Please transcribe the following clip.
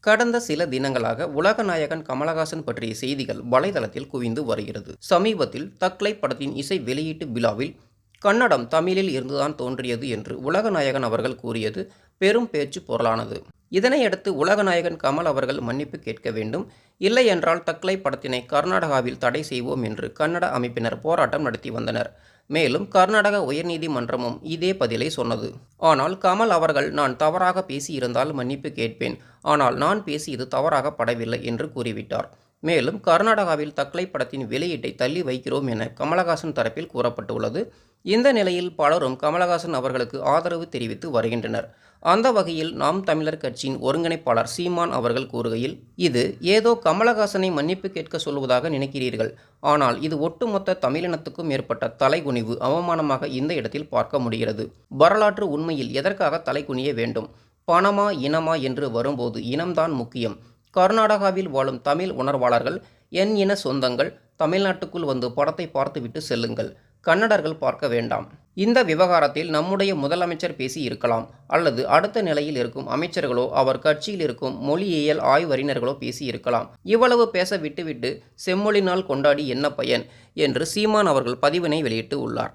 கடந்த சில தினங்களாக உலக நாயகன் கமலஹாசன் பற்றிய செய்திகள் வலைதளத்தில் குவிந்து வருகிறது. சமீபத்தில் தக்லை படத்தின் இசை வெளியீட்டு விழாவில் கன்னடம் தமிழில் இருந்துதான் தோன்றியது என்று உலகநாயகன் அவர்கள் கூறியது பெரும் பேச்சு பொருளானது. இதனையடுத்து உலகநாயகன் கமல் அவர்கள் மன்னிப்பு கேட்க வேண்டும். இல்லை என்றால் தக்லை படத்தினை கர்நாடகாவில் தடை செய்வோம் என்று கன்னட அமைப்பினர் போராட்டம் நடத்தி வந்தனர். மேலும் கர்நாடக உயர்நீதிமன்றமும் இதே பதிலை சொன்னது. ஆனால் கமல் அவர்கள் நான் தவறாக பேசியிருந்தால் மன்னிப்பு கேட்பேன். ஆனால் நான் பேசியது தவறாக படவில்லை என்று கூறிவிட்டார். மேலும் கர்நாடகாவில் தக்லை படத்தின் வெளியீட்டை தள்ளி வைக்கிறோம் என கமலஹாசன் தரப்பில் கூறப்பட்டுள்ளது. இந்த நிலையில் பலரும் கமலஹாசன் அவர்களுக்கு ஆதரவு தெரிவித்து வருகின்றனர். அந்த வகையில் நாம் தமிழர் கட்சியின் ஒருங்கிணைப்பாளர் சீமான் அவர்கள் கூறுகையில் இது ஏதோ கமலஹாசனை மன்னிப்பு கேட்க சொல்வதாக நினைக்கிறீர்கள். ஆனால் இது ஒட்டுமொத்த தமிழினத்துக்கும் ஏற்பட்ட தலைகுனிவு அவமானமாக இந்த இடத்தில் பார்க்க முடிகிறது. வரலாற்று உண்மையில் எதற்காக தலைகுனிய வேண்டும்? பணமா இனமா என்று வரும்போது இனம்தான் முக்கியம். கர்நாடகாவில் வாழும் தமிழ் உணர்வாளர்கள் என் இன சொந்தங்கள் தமிழ்நாட்டுக்குள் வந்து படத்தை பார்த்துவிட்டு செல்லுங்கள். கன்னடர்கள் பார்க்க வேண்டாம். இந்த விவகாரத்தில் நம்முடைய முதலமைச்சர் பேசி இருக்கலாம் அல்லது அடுத்த நிலையில் இருக்கும் அமைச்சர்களோ அவர் கட்சியில் இருக்கும் மொழியியல் ஆய்வறிஞர்களோ பேசி இருக்கலாம் இவ்வளவு பேச விட்டுவிட்டு செம்மொழி நாள் கொண்டாடி என்ன பயன்? என்று சீமான் அவர்கள் பதிவினை வெளியிட்டு உள்ளார்.